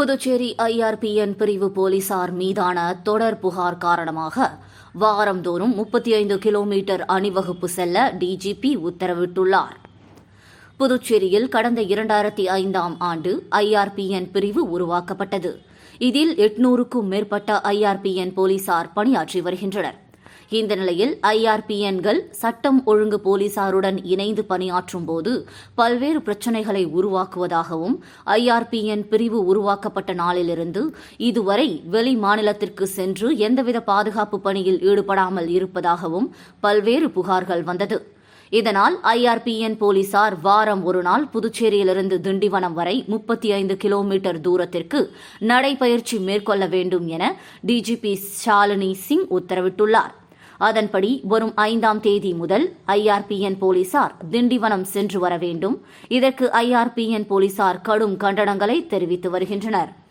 Puducherry IRBn பிரிவு போலீசார் மீதான தொடர் புகார் காரணமாக வாரந்தோறும் முப்பத்தி ஐந்து கிலோமீட்டர் அணிவகுப்பு செல்ல டிஜிபி உத்தரவிட்டுள்ளார். புதுச்சேரியில் கடந்த இரண்டாயிரத்தி ஐந்தாம் ஆண்டு ஐஆர்பிஎன் பிரிவு உருவாக்கப்பட்டது. இதில் எட்நூறுக்கும் மேற்பட்ட ஐஆர்பிஎன் போலீசார் பணியாற்றி வருகின்றனர். இந்த நிலையில் ஐஆர்பிஎன்கள் சட்டம் ஒழுங்கு போலீசாருடன் இணைந்து பணியாற்றும் போது பல்வேறு பிரச்சினைகளை உருவாக்குவதாகவும் ஐஆர்பிஎன் பிரிவு உருவாக்கப்பட்ட நாளிலிருந்து இதுவரை வெளி மாநிலத்திற்கு சென்று எந்தவித பாதுகாப்பு பணியில் ஈடுபடாமல் இருப்பதாகவும் பல்வேறு புகார்கள் வந்தது. இதனால் ஐஆர்பிஎன் போலீசார் வாரம் ஒரு நாள் புதுச்சேரியிலிருந்து திண்டிவனம் வரை முப்பத்தி ஐந்து கிலோமீட்டர் தூரத்திற்கு நடைபயிற்சி மேற்கொள்ள வேண்டும் என டிஜிபி ஷாலினி சிங் உத்தரவிட்டுள்ளார். அதன்படி வரும் ஐந்தாம் தேதி முதல் ஐஆர்பிஎன் போலீசார் திண்டிவனம் சென்று வர வேண்டும். இதற்கு ஐஆர்பிஎன் போலீசார் கடும் கண்டனங்களை தெரிவித்து வருகின்றனர்.